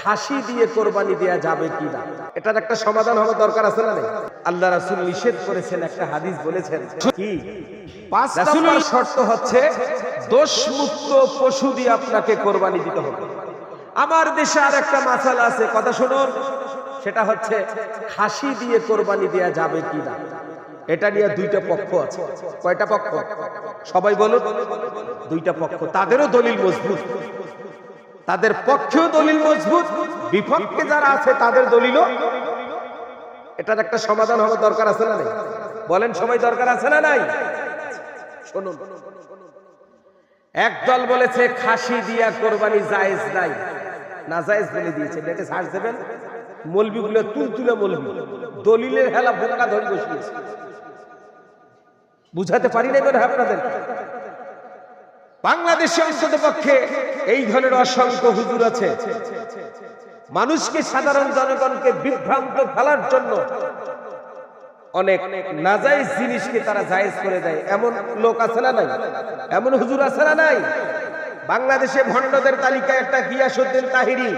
খাসি দিয়ে কোরবানি দেয়া যাবে কি না? এটার একটা সমাধান হওয়া দরকার আছে না? আল্লাহ রাসূল নিষেধ করেছেন একটা হাদিস বলেছেন। কি? পাঁচ রাসূলের শর্ত হচ্ছে দোষমুক্ত পশু দিয়ে আপনাকে কোরবানি দিতে হবে। আমার দেশে আর একটা মাসালা আছে কথা শুনুন সেটা হচ্ছে খাসি দিয়ে কোরবানি দেয়া যাবে কি না? এটা নিয়ে দুইটা পক্ষ আছে। কয়টা পক্ষ? সবাই বলুন। দুইটা পক্ষ। তাদেরও দলিল মজবুত। তাদের পক্ষেও দলিল মজবুত, বিপক্ষে যারা আছে তাদের দলিলও। এটার একটা সমাধান হওয়ার দরকার আছে না নাই? বলেন সবাই দরকার আছে না নাই? শুনুন। একদল বলেছে, খাসি দিয়া কোরবানি জায়েজ নাই। না, জায়েজ বলে দিয়েছে। নেটে সার্চ দেবেন। মলবিগুলো তুল তুলে মলবি দলিলের হেলা বোকা ধরে বসিয়েছে। বুঝাতে পারি না এবার আপনাদের? বাংলাদেশে অন্তত পক্ষে এই ধরনের অসংখ্য হুজুর আছে। মানুষকে সাধারণ জনগণকে বিভ্রান্ত ফেলার জন্য অনেক নাজাইজ জিনিসকে তারা জায়েজ করে দেয়। এমন লোক আছে না নাই? এমন হুজুর আছে না নাই? বাংলাদেশে ভণ্ডদের তালিকায় একটা গিয়াসুদ্দিন তাহিরি,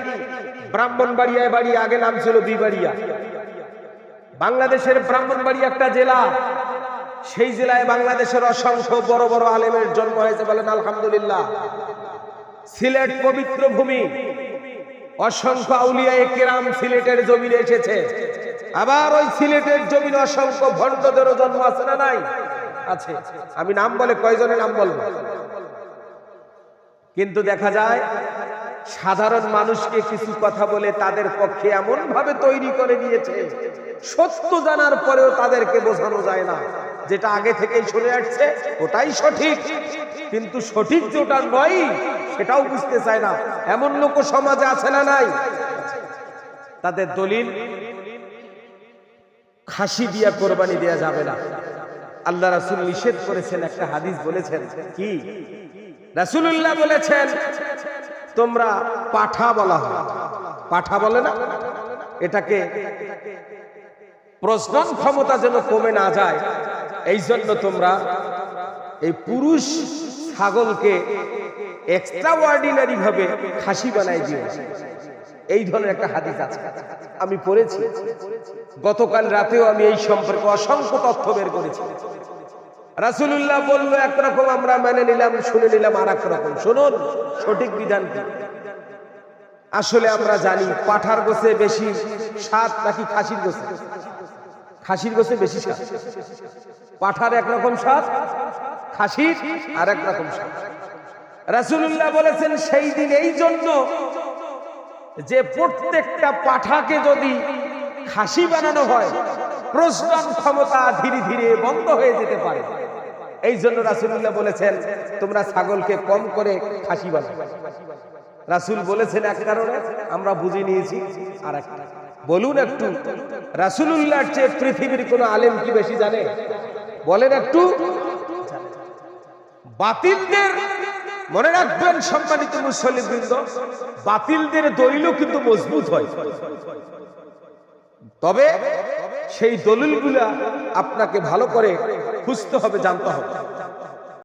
ব্রাহ্মণবাড়িয়ায় বাড়ি, আগে নাম ছিল বিবাড়িয়া। বাংলাদেশের ব্রাহ্মণবাড়িয়া একটা জেলা। সেই জেলায় বাংলাদেশের অসংখ্য বড় বড় আলেমের জন্ম হয়েছে বলেন আলহামদুলিল্লাহ। সিলেট পবিত্র ভূমি। অসংখ্য আউলিয়া কেরাম সিলেটের জমিনে এসেছে। আবার ওই সিলেটের জমিনে অসংখ্য ভণ্ডদেরও জন্ম আছে না নাই? আছে। আমি নাম বলে কয়জনের নাম বলব? কিন্তু দেখা যায়, সাধারণ মানুষকে কিছু কথা বলে তাদের পক্ষে এমন ভাবে তৈরি করে নিয়েছে সত্য জানার পরেও তাদেরকে বোঝানো যায় না। যেটা আগে থেকেই শুনে আসছে, ওটাই সঠিক। কিন্তু সঠিক যেটা নয় সেটাও বুঝতে চায় না। এমন লোক সমাজে আছে না নাই? তাদের দলিল, খাসি দিয়া কোরবানি দেয়া যাবে না। আল্লাহ রাসূল নিষেধ করেছেন, একটা হাদিস বলেছেন। কি? রাসূলুল্লাহ বলেছেন, তোমরা পাঠা বলা হয়। পাঠা বলে না? এটাকে প্রজনন ক্ষমতা যেন কমে না যায় এই জন্য তোমরা এই পুরুষ ছাগলকে এক্সট্রা অর্ডিনারি ভাবে খাসি বানাই দিও। এই ধরনের একটা হাদিস আছে। আমি পড়েছি। গতকাল রাতেও আমি এই সম্পর্কে অসংখ্য তথ্য বের করেছি। রাসুলুল্লাহ বলল একরকম আমরা মেনে নিলাম, শুনে নিলাম আর রকম। শুনুন, সঠিক বিধান আসলে আমরা জানি, পাঠার গোছে বেশি স্বাদ নাকি খাসির গোছে? খাসির গোছে বেশি স্বাদ। পাঠার একরকম স্বাদ? খাসির আর এক রকম স্বাদ রাসুলুল্লাহ বলেছেন, সেই দিন এই জন্য যে প্রত্যেকটা পাঠাকে যদি খাসি বানানো হয় প্রশ্ন ক্ষমতা ধীরে ধীরে বন্ধ হয়ে যেতে পারে। এই জন্য রাসুল্লাহ বলেছেন, তোমরা ছাগলকে কম করে খাসি বানাও। রাসুল বলেছেন, এক কারণে আমরা বুঝে নিয়েছি আর এক বলুন একটু, রাসুলুল্লাহর চেয়ে পৃথিবীর কোন আলেম কি বেশি জানে? বলেন একটু। বাতিলদের, মনে রাখবেন সম্মানিত মুসলিমবৃন্দ বাতিলদের দলিলও কিন্তু মজবুত হয়। তবে সেই দলিলগুলা আপনাকে ভালো করে খুঁজতে হবে, জানতে হবে।